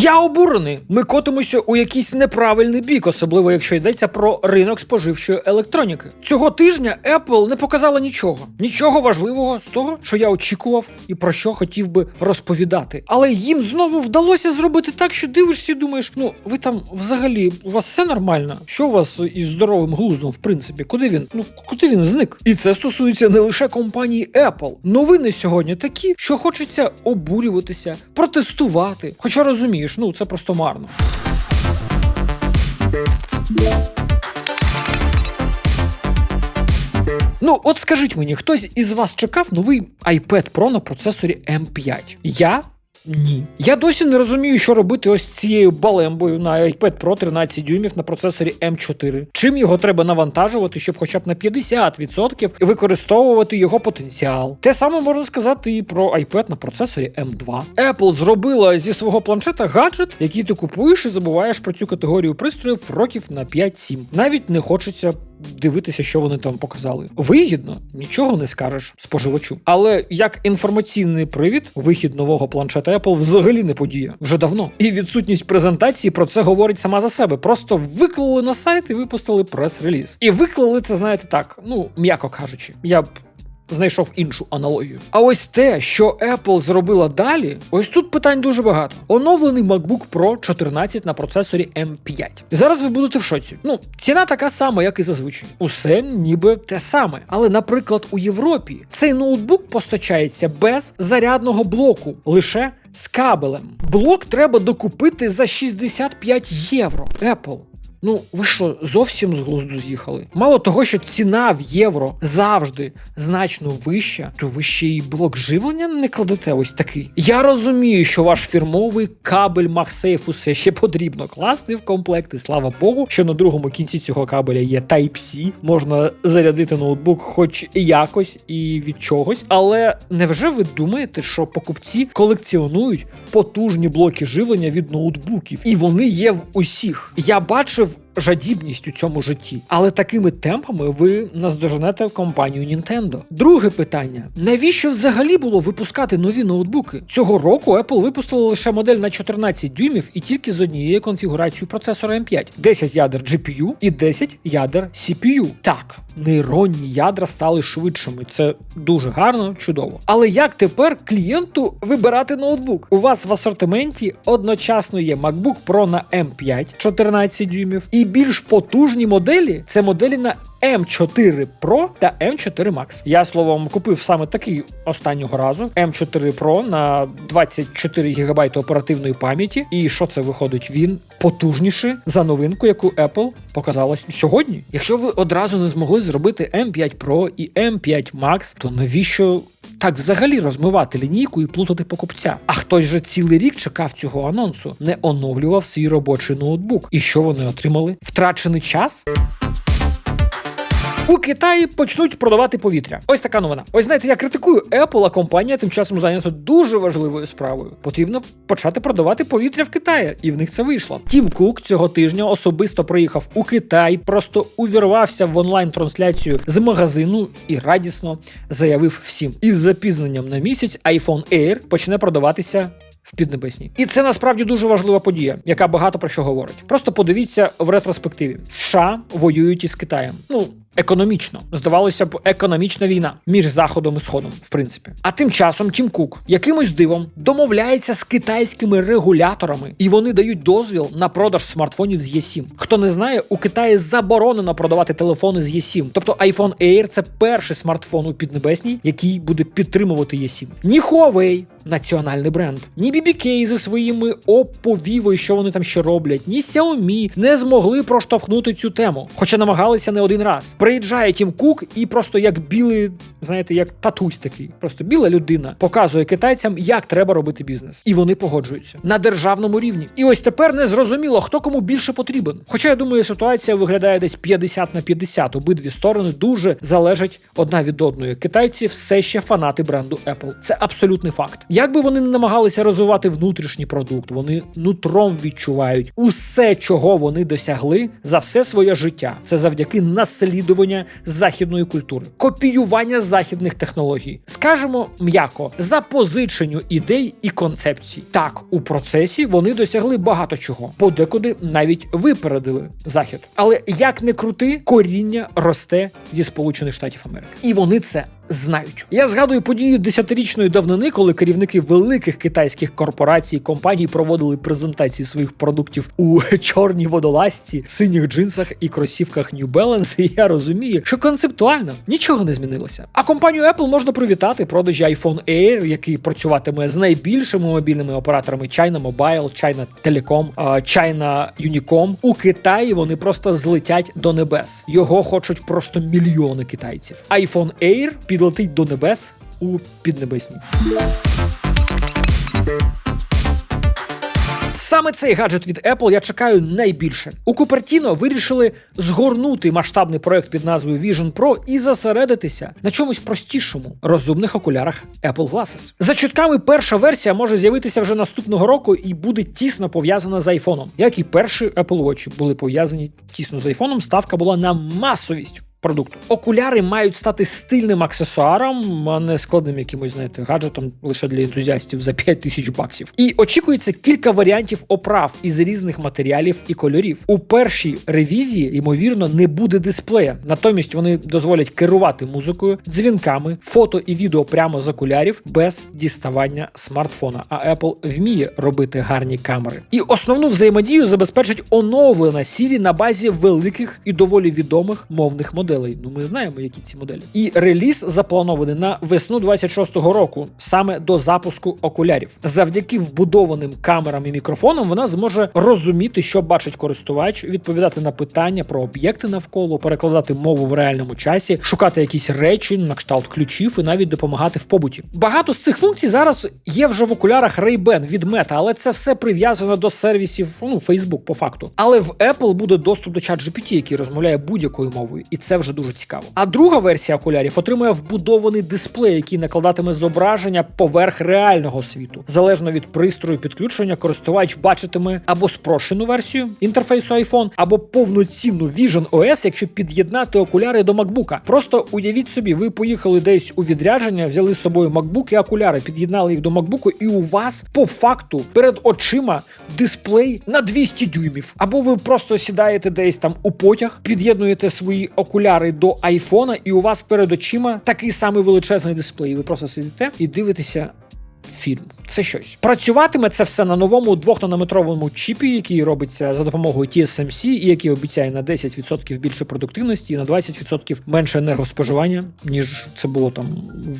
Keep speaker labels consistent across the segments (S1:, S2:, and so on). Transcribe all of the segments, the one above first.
S1: Я обурений. Ми котимося у якийсь неправильний бік, особливо якщо йдеться про ринок споживчої електроніки. Цього тижня Apple не показала нічого, нічого важливого з того, що я очікував і про що хотів би розповідати. Але їм знову вдалося зробити так, що дивишся і думаєш, ну ви там взагалі у вас все нормально. Що у вас із здоровим глуздом, в принципі, куди він? Ну куди він зник? І це стосується не лише компанії Apple. Новини сьогодні такі, що хочеться обурюватися, протестувати. Хоча розумієш, ну це просто марно. Ну, от скажіть мені, хтось із вас чекав новий iPad Pro на процесорі M5? Я? Ні. Я досі не розумію, що робити ось цією балембою на iPad Pro 13 дюймів на процесорі M4. Чим його треба навантажувати, щоб хоча б на 50% використовувати його потенціал. Те саме можна сказати і про iPad на процесорі M2. Apple зробила зі свого планшета гаджет, який ти купуєш і забуваєш про цю категорію пристроїв років на 5-7. Навіть не хочеться дивитися, що вони там показали. Вигідно, нічого не скажеш споживачу. Але як інформаційний привід, вихід нового планшета Apple взагалі не подія вже давно. І відсутність презентації про це говорить сама за себе. Просто виклали на сайт і випустили прес-реліз. І виклали це, знаєте, так, ну м'яко кажучи, я б. Знайшов іншу аналогію. А ось те, що Apple зробила далі, ось тут питань дуже багато. Оновлений MacBook Pro 14 на процесорі M5. Зараз ви будете в шоці. Ну, ціна така сама, як і зазвичай. Усе ніби те саме. Але, наприклад, у Європі цей ноутбук постачається без зарядного блоку, лише з кабелем. Блок треба докупити за 65 євро. Apple. Ну, ви що, зовсім з глузду з'їхали? Мало того, що ціна в євро завжди значно вища, то ви ще й блок живлення не кладете ось такий. Я розумію, що ваш фірмовий кабель MagSafe усе ще потрібно класти в комплект, і слава Богу, що на другому кінці цього кабеля є Type-C, можна зарядити ноутбук хоч якось і від чогось. Але невже ви думаєте, що покупці колекціонують потужні блоки живлення від ноутбуків? І вони є в усіх. Я бачив of жадібність у цьому житті, але такими темпами ви наздоженете компанію Nintendo. Друге питання: навіщо взагалі було випускати нові ноутбуки? Цього року Apple випустила лише модель на 14 дюймів і тільки з однією конфігурацією процесора M5: 10 ядер GPU і 10 ядер CPU. Так, нейронні ядра стали швидшими. Це дуже гарно, чудово. Але як тепер клієнту вибирати ноутбук? У вас в асортименті одночасно є MacBook Pro на M5 14 дюймів і більш потужні моделі це моделі на M4 Pro та M4 Max. Я словом купив саме такий останнього разу M4 Pro на 24 ГБ оперативної пам'яті. І що це виходить? Він потужніший за новинку, яку Apple показала сьогодні. Якщо ви одразу не змогли зробити M5 Pro і M5 Max, то навіщо? Так взагалі розмивати лінійку і плутати покупця. А хтось же цілий рік чекав цього анонсу, не оновлював свій робочий ноутбук. І що вони отримали? Втрачений час? У Китаї почнуть продавати повітря. Ось така новина. Ось знаєте, я критикую Apple, а компанія тим часом зайнята дуже важливою справою. Потрібно почати продавати повітря в Китаї, і в них це вийшло. Тім Кук цього тижня особисто проїхав у Китай, просто увірвався в онлайн-трансляцію з магазину і радісно заявив всім: із запізненням на місяць iPhone Air почне продаватися. В Піднебесній. І це насправді дуже важлива подія, яка багато про що говорить. Просто подивіться в ретроспективі: США воюють із Китаєм. Ну, економічно. Здавалося б, економічна війна між Заходом і Сходом, в принципі. А тим часом Тім Кук якимось дивом домовляється з китайськими регуляторами, і вони дають дозвіл на продаж смартфонів з Є7. Хто не знає, у Китаї заборонено продавати телефони з Є7. Тобто iPhone Air це перший смартфон у Піднебесній, який буде підтримувати Є7. Ні Huawei, національний бренд, ні BBK зі своїми Oppo, Vivo і що вони там ще роблять, ні Xiaomi не змогли проштовхнути цю тему, хоча намагалися не один раз. Приїжджає Тім Кук і просто як білий, знаєте, як татусь такий, просто біла людина показує китайцям, як треба робити бізнес, і вони погоджуються на державному рівні. І ось тепер не зрозуміло, хто кому більше потрібен. Хоча я думаю, ситуація виглядає десь 50 на 50. Обидві сторони дуже залежать одна від одної. Китайці все ще фанати бренду Apple. Це абсолютний факт. Як би вони не намагалися розвивати внутрішній продукт, вони нутром відчувають усе, чого вони досягли за все своє життя. Це завдяки наслідництву винайдування західної культури, копіювання західних технологій, скажемо м'яко, запозиченню ідей і концепцій. Так, у процесі вони досягли багато чого, подекуди навіть випередили захід. Але як не крути, коріння росте зі Сполучених Штатів Америки, і вони це знають. Я згадую події десятирічної давнини, коли керівники великих китайських корпорацій компаній проводили презентації своїх продуктів у чорній водолазці, синіх джинсах і кросівках New Balance. І я розумію, що концептуально нічого не змінилося. А компанію Apple можна привітати продажі iPhone Air, який працюватиме з найбільшими мобільними операторами China Mobile, China Telecom, China Unicom. У Китаї вони просто злетять до небес. Його хочуть просто мільйони китайців. iPhone Air підлетить до небес у піднебесні. Саме цей гаджет від Apple я чекаю найбільше. У Купертіно вирішили згорнути масштабний проект під назвою Vision Pro і зосередитися на чомусь простішому розумних окулярах Apple Glasses. За чутками, перша версія може з'явитися вже наступного року і буде тісно пов'язана з айфоном. Як і перші Apple Watch були пов'язані тісно з айфоном, ставка була на масовість продукту. Окуляри мають стати стильним аксесуаром, а не складним якимось, знаєте, гаджетом лише для ентузіастів за 5 тисяч баксів. І очікується кілька варіантів оправ із різних матеріалів і кольорів. У першій ревізії, ймовірно, не буде дисплея. Натомість вони дозволять керувати музикою, дзвінками, фото і відео прямо з окулярів без діставання смартфона. А Apple вміє робити гарні камери. І основну взаємодію забезпечить оновлена Siri на базі великих і доволі відомих мовних моделей моделей. Ну ми знаємо, які ці моделі. І реліз запланований на весну 26-го року, саме до запуску окулярів. Завдяки вбудованим камерам і мікрофонам вона зможе розуміти, що бачить користувач, відповідати на питання про об'єкти навколо, перекладати мову в реальному часі, шукати якісь речі на кшталт ключів і навіть допомагати в побуті. Багато з цих функцій зараз є вже в окулярах Ray-Ban від Meta, але це все прив'язано до сервісів ну Facebook по факту. Але в Apple буде доступ до ChatGPT, який розмовляє будь-якою мовою, і це вже дуже цікаво. А друга версія окулярів отримує вбудований дисплей, який накладатиме зображення поверх реального світу. Залежно від пристрою підключення, користувач бачитиме або спрощену версію інтерфейсу iPhone, або повноцінну Vision OS, якщо під'єднати окуляри до MacBook. Просто уявіть собі, ви поїхали десь у відрядження, взяли з собою MacBook і окуляри, під'єднали їх до MacBook, і у вас по факту перед очима дисплей на 200 дюймів. Або ви просто сідаєте десь там у потяг, під'єднуєте свої окуляри до айфона, і у вас перед очима такий самий величезний дисплей. Ви просто сидите і дивитеся. Фільм це щось працюватиме це все на новому 2-нанометровому чіпі, який робиться за допомогою TSMC, і який обіцяє на 10% більше продуктивності і на 20% менше енергоспоживання, ніж це було там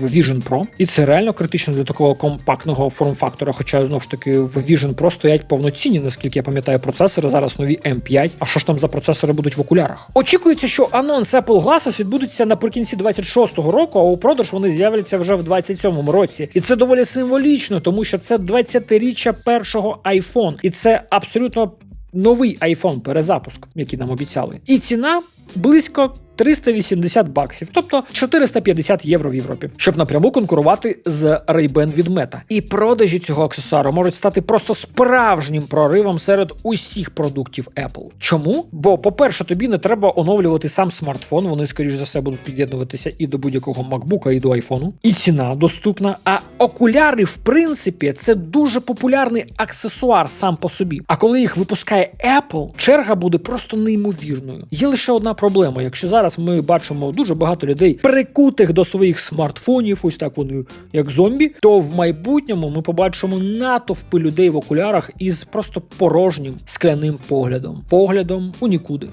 S1: в Vision Pro. І це реально критично для такого компактного форм-фактора. Хоча знову ж таки в Vision Pro стоять повноцінні, наскільки я пам'ятаю, процесори зараз нові M5. А що ж там за процесори будуть в окулярах? Очікується, що анонс Apple Glasses відбудеться наприкінці 26-го року, а у продаж вони з'являться вже в 27-му році. І це доволі символічно, тому що це 20-річчя першого iPhone. І це абсолютно новий iPhone перезапуск, який нам обіцяли. І ціна близько 380 баксів, тобто 450 євро в Європі, щоб напряму конкурувати з Ray-Ban від Meta. І продажі цього аксесуару можуть стати просто справжнім проривом серед усіх продуктів Apple. Чому? Бо, по-перше, тобі не треба оновлювати сам смартфон, вони, скоріш за все, будуть під'єднуватися і до будь-якого MacBook, і до айфону. І ціна доступна. А окуляри, в принципі, це дуже популярний аксесуар сам по собі. А коли їх випускає Apple, черга буде просто неймовірною. Є лише одна проблема: якщо зараз зараз ми бачимо дуже багато людей прикутих до своїх смартфонів, ось так вони як зомбі. То в майбутньому ми побачимо натовпи людей в окулярах із просто порожнім скляним поглядом, поглядом у нікуди.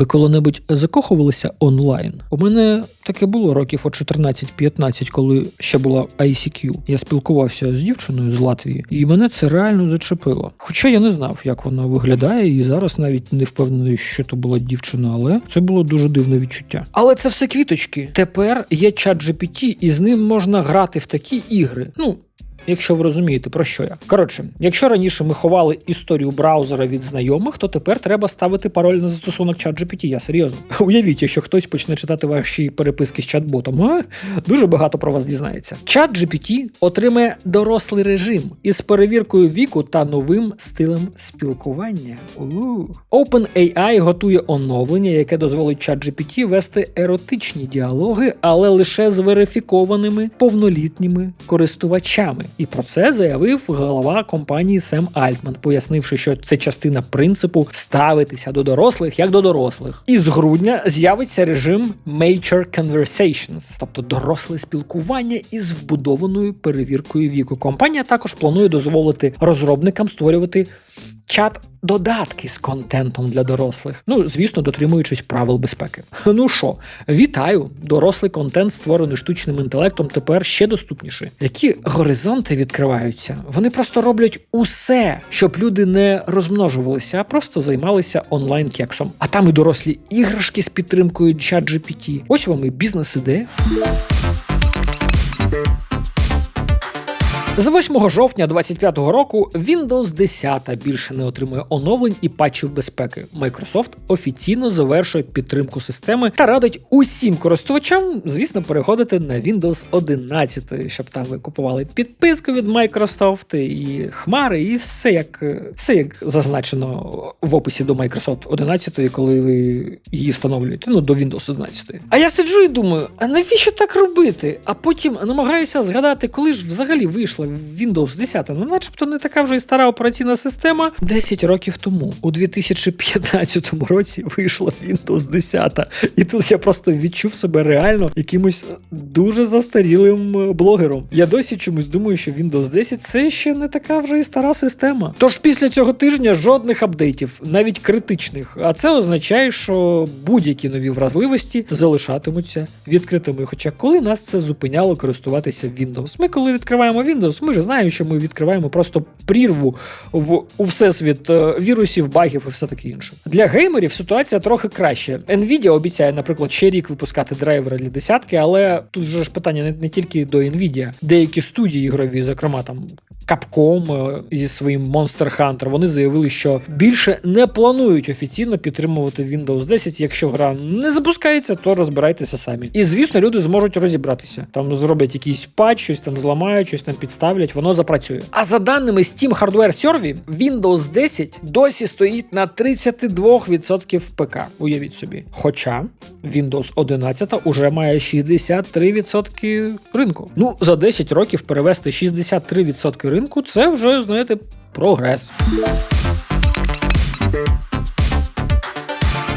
S1: Ви коли-небудь закохувалися онлайн? У мене таке було років о 14-15, коли ще була ICQ. Я спілкувався з дівчиною з Латвії, і мене це реально зачепило. Хоча я не знав, як вона виглядає, і зараз навіть не впевнений, що то була дівчина, але це було дуже дивне відчуття. Але це все квіточки. Тепер є чат GPT, і з ним можна грати в такі ігри. Ну. Якщо ви розумієте про що я. Коротше, якщо раніше ми ховали історію браузера від знайомих, то тепер треба ставити пароль на застосунок ChatGPT, Я серйозно. Уявіть, якщо хтось почне читати ваші переписки з чат-ботом, а? дуже багато про вас дізнається. ChatGPT отримає дорослий режим із перевіркою віку та новим стилем спілкування. OpenAI готує оновлення, яке дозволить ChatGPT вести еротичні діалоги, але лише з верифікованими повнолітніми користувачами. І про це заявив голова компанії Сем Альтман, пояснивши, що це частина принципу ставитися до дорослих як до дорослих. І з грудня з'явиться режим Major Conversations, тобто доросле спілкування із вбудованою перевіркою віку. Компанія також планує дозволити розробникам створювати чат-додатки з контентом для дорослих. Ну, звісно, дотримуючись правил безпеки. Ну що, вітаю! Дорослий контент, створений штучним інтелектом, тепер ще доступніший. Які горизонти відкриваються? Вони просто роблять усе, щоб люди не розмножувалися, а просто займалися онлайн-кексом. А там і дорослі іграшки з підтримкою ChatGPT. Ось вам і бізнес-ідея. З 8 жовтня 2025 року Windows 10 більше не отримує оновлень і патчів безпеки. Microsoft офіційно завершує підтримку системи та радить усім користувачам, звісно, переходити на Windows 11, щоб там ви купували підписку від Microsoft і хмари, і все як все як зазначено в описі до Microsoft 11, коли ви її встановлюєте. Ну до Windows 11. А я сиджу і думаю, а навіщо так робити? А потім намагаюся згадати, коли ж взагалі вийшла Windows 10. Ну, начебто, не така вже і стара операційна система 10 років тому. У 2015 році вийшла Windows 10. І тут я просто відчув себе реально якимось дуже застарілим блогером. Я досі чомусь думаю, що Windows 10 це ще не така вже і стара система. Тож після цього тижня жодних апдейтів, навіть критичних. А це означає, що будь-які нові вразливості залишатимуться відкритими. Хоча коли нас це зупиняло користуватися Windows, ми коли відкриваємо Windows, ми ж знаємо, що ми відкриваємо просто прірву в у всесвіт е, вірусів, багів і все таке інше. Для геймерів ситуація трохи краще. Nvidia обіцяє, наприклад, ще рік випускати драйвери для десятки, але тут же ж питання не, не тільки до Nvidia. Деякі студії ігрові, зокрема там Capcom е, зі своїм Monster Hunter, вони заявили, що більше не планують офіційно підтримувати Windows 10. Якщо гра не запускається, то розбирайтеся самі. І звісно, люди зможуть розібратися. Там зроблять якийсь патч, щось там зламають, щось там підставлять, воно запрацює. А за даними Steam Hardware Survey, Windows 10 досі стоїть на 32% ПК. Уявіть собі. Хоча Windows 11 уже має 63% ринку. Ну, за 10 років перевести 63% ринку це вже, знаєте, прогрес.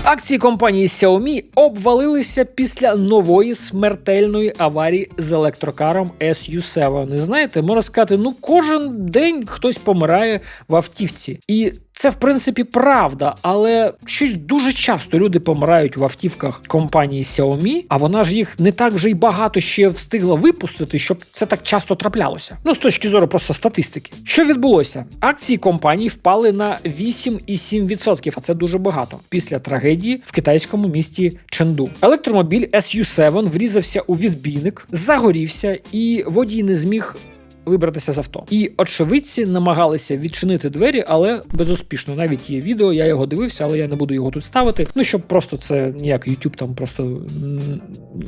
S1: Акції компанії Xiaomi обвалилися після нової смертельної аварії з електрокаром SU7. Не знаєте, можна сказати, ну кожен день хтось помирає в автівці. І це в принципі правда, але щось дуже часто люди помирають в автівках компанії Xiaomi, а вона ж їх не так вже й багато ще встигла випустити, щоб це так часто траплялося. Ну з точки зору просто статистики. Що відбулося? Акції компанії впали на 8,7%, а це дуже багато. Після трагедії в китайському місті Ченду. Електромобіль SU7 врізався у відбійник, загорівся, і водій не зміг вибратися з авто. І очевидці намагалися відчинити двері, але безуспішно. Навіть є відео, я його дивився, але я не буду його тут ставити. Ну щоб просто це ніяк YouTube там просто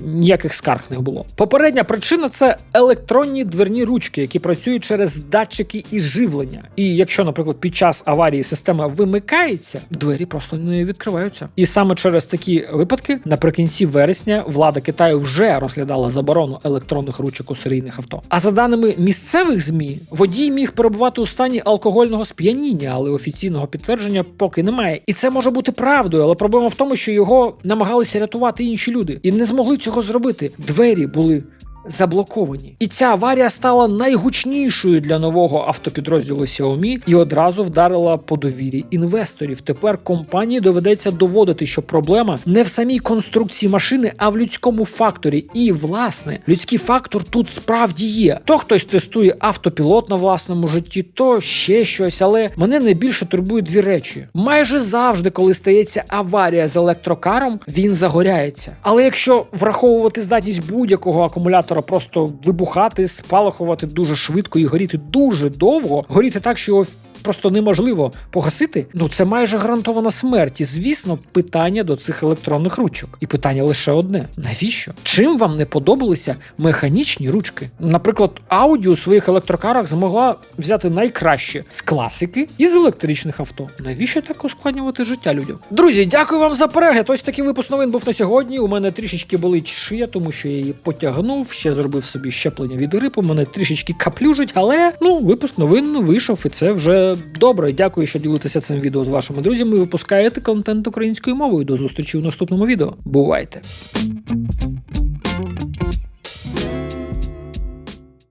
S1: ніяких скарг не було. Попередня причина це електронні дверні ручки, які працюють через датчики і живлення. І якщо, наприклад, під час аварії система вимикається, двері просто не відкриваються. І саме через такі випадки, наприкінці вересня, влада Китаю вже розглядала заборону електронних ручок у серійних авто. А за даними місцевих місцевих змі водій міг перебувати у стані алкогольного сп'яніння, але офіційного підтвердження поки немає. І це може бути правдою, але проблема в тому, що його намагалися рятувати інші люди і не змогли цього зробити. Двері були заблоковані. І ця аварія стала найгучнішою для нового автопідрозділу Xiaomi і одразу вдарила по довірі інвесторів. Тепер компанії доведеться доводити, що проблема не в самій конструкції машини, а в людському факторі. І власне людський фактор тут справді є. То хтось тестує автопілот на власному житті, то ще щось. Але мене найбільше турбує дві речі. Майже завжди, коли стається аварія з електрокаром, він загоряється. Але якщо враховувати здатність будь-якого акумулятора акумулятора просто вибухати, спалахувати дуже швидко і горіти дуже довго, горіти так, що його просто неможливо погасити, ну це майже гарантована смерть. І звісно, питання до цих електронних ручок. І питання лише одне: навіщо? Чим вам не подобалися механічні ручки? Наприклад, Audi у своїх електрокарах змогла взяти найкраще з класики і з електричних авто. Навіщо так ускладнювати життя людям? Друзі, дякую вам за перегляд. Ось такий випуск новин був на сьогодні. У мене трішечки болить шия, тому що я її потягнув, ще зробив собі щеплення від грипу. Мене трішечки каплюжить, але ну випуск новин вийшов, і це вже добре. Дякую, що ділитеся цим відео з вашими друзями. і Випускаєте контент українською мовою. До зустрічі у наступному відео. Бувайте!